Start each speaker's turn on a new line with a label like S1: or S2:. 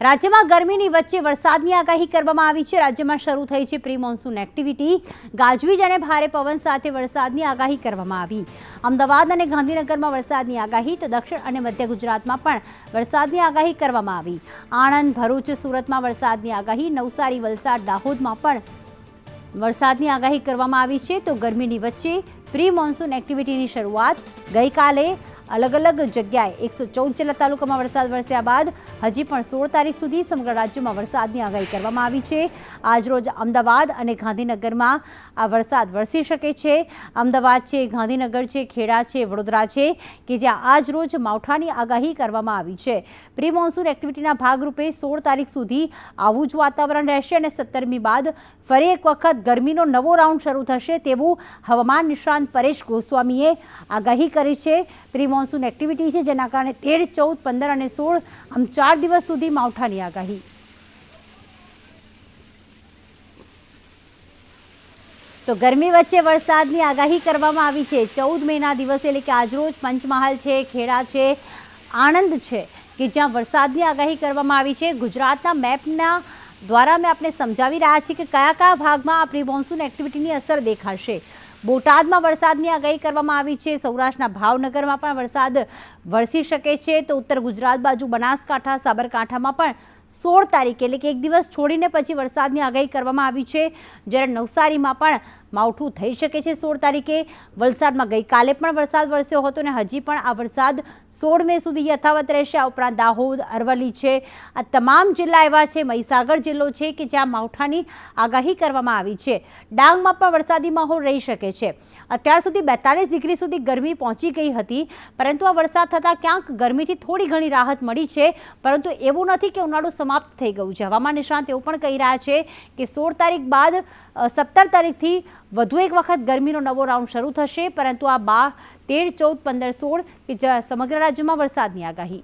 S1: રાજ્યમાં ગરમીની વચ્ચે વરસાદની આગાહી કરવામાં આવી છે. રાજ્યમાં શરૂ થઈ છે પ્રી મોન્સૂન એક્ટિવિટી ગાજવીજ અને ભારે પવન સાથે વરસાદની આગાહી કરવામાં આવી. અમદાવાદ અને ગાંધીનગરમાં વરસાદની આગાહી તો દક્ષિણ અને મધ્ય ગુજરાતમાં પણ વરસાદની આગાહી કરવામાં આવી. આણંદ, ભરૂચ, સુરતમાં વરસાદની આગાહી. નવસારી, વલસાડ, દાહોદમાં પણ વરસાદની આગાહી કરવામાં આવી છે. તો ગરમીની વચ્ચે પ્રી મોન્સૂન એક્ટિવિટીની શરૂઆત ગઈકાલે અલગ અલગ જગ્યાએ એકસો ચૌદ તાલુકામાં વરસાદ વરસ્યા બાદ હજી પણ સોળ તારીખ સુધી સમગ્ર રાજ્યમાં વરસાદની આગાહી કરવામાં આવી છે. આજરોજ અમદાવાદ અને ગાંધીનગરમાં આ વરસાદ વરસી શકે છે. અમદાવાદ છે, ગાંધીનગર છે, ખેડા છે, વડોદરા છે કે જ્યાં આજ રોજ માવઠાની આગાહી કરવામાં આવી છે. પ્રી મોન્સૂન એક્ટિવિટીના ભાગરૂપે સોળ તારીખ સુધી આવું જ વાતાવરણ રહેશે અને સત્તરમી બાદ ફરી એક વખત ગરમીનો નવો રાઉન્ડ શરૂ થશે તેવું હવામાન નિષ્ણાંત પરેશ ગોસ્વામીએ આગાહી કરી છે. પ્રી મોન્સૂન એક્ટિવિટી છે, જેના કારણે તેર, ચૌદ, પંદર અને સોળ આમ ચાર દિવસ સુધી માવઠાની આગાહી. તો ગરમી વચ્ચે વરસાદની આગાહી કરવામાં આવી છે. ચૌદ મેના દિવસે, એટલે કે આજરોજ પંચમહાલ છે, ખેડા છે, આણંદ છે, કે જ્યાં વરસાદની આગાહી કરવામાં આવી છે. ગુજરાતના મેપના દ્વારા અમે આપણે સમજાવી રહ્યા છીએ કે કયા કયા ભાગમાં આ પ્રી મોન્સૂન એક્ટિવિટીની અસર દેખાશે. બોટાદમાં વરસાદની આગાહી કરવામાં આવી છે. સૌરાષ્ટ્રના ભાવનગરમાં પણ વરસાદ વરસી શકે છે. તો ઉત્તર ગુજરાત બાજુ બનાસકાંઠા, સાબરકાંઠામાં પણ સોળ તારીખે એટલે કે એક દિવસ છોડીને પછી વરસાદની આગાહી કરવામાં આવી છે. જ્યારે નવસારીમાં પણ માવઠું થઈ શકે છે સોળ તારીખે. વલસાડમાં ગઈકાલે પણ વરસાદ વરસ્યો હતો અને હજી પણ આ વરસાદ સોળ મે સુધી યથાવત રહેશે. આ ઉપરાંત દાહોદ, અરવલ્લી છે. આ તમામ જિલ્લા એવા છે, મહીસાગર જિલ્લો છે કે જ્યાં માવઠાની આગાહી કરવામાં આવી છે. ડાંગમાં પણ વરસાદી માહોલ રહી શકે છે. અત્યાર સુધી બેતાલીસ ડિગ્રી સુધી ગરમી પહોંચી ગઈ હતી, પરંતુ આ વરસાદ થતાં ક્યાંક ગરમીથી થોડી ઘણી રાહત મળી છે. પરંતુ એવું નથી કે ઉનાળો સમાપ્ત થઈ ગયું. છે હવામાન નિષ્ણાંત એવું પણ કહી રહ્યા છે કે સોળ તારીખ બાદ સત્તર તારીખથી વધુ એક વખત ગરમીનો નવો રાઉન્ડ શરૂ થશે, પરંતુ આ બા તેર, ચૌદ, પંદર, સોળ કે સમગ્ર રાજ્યમાં વરસાદની આગાહી.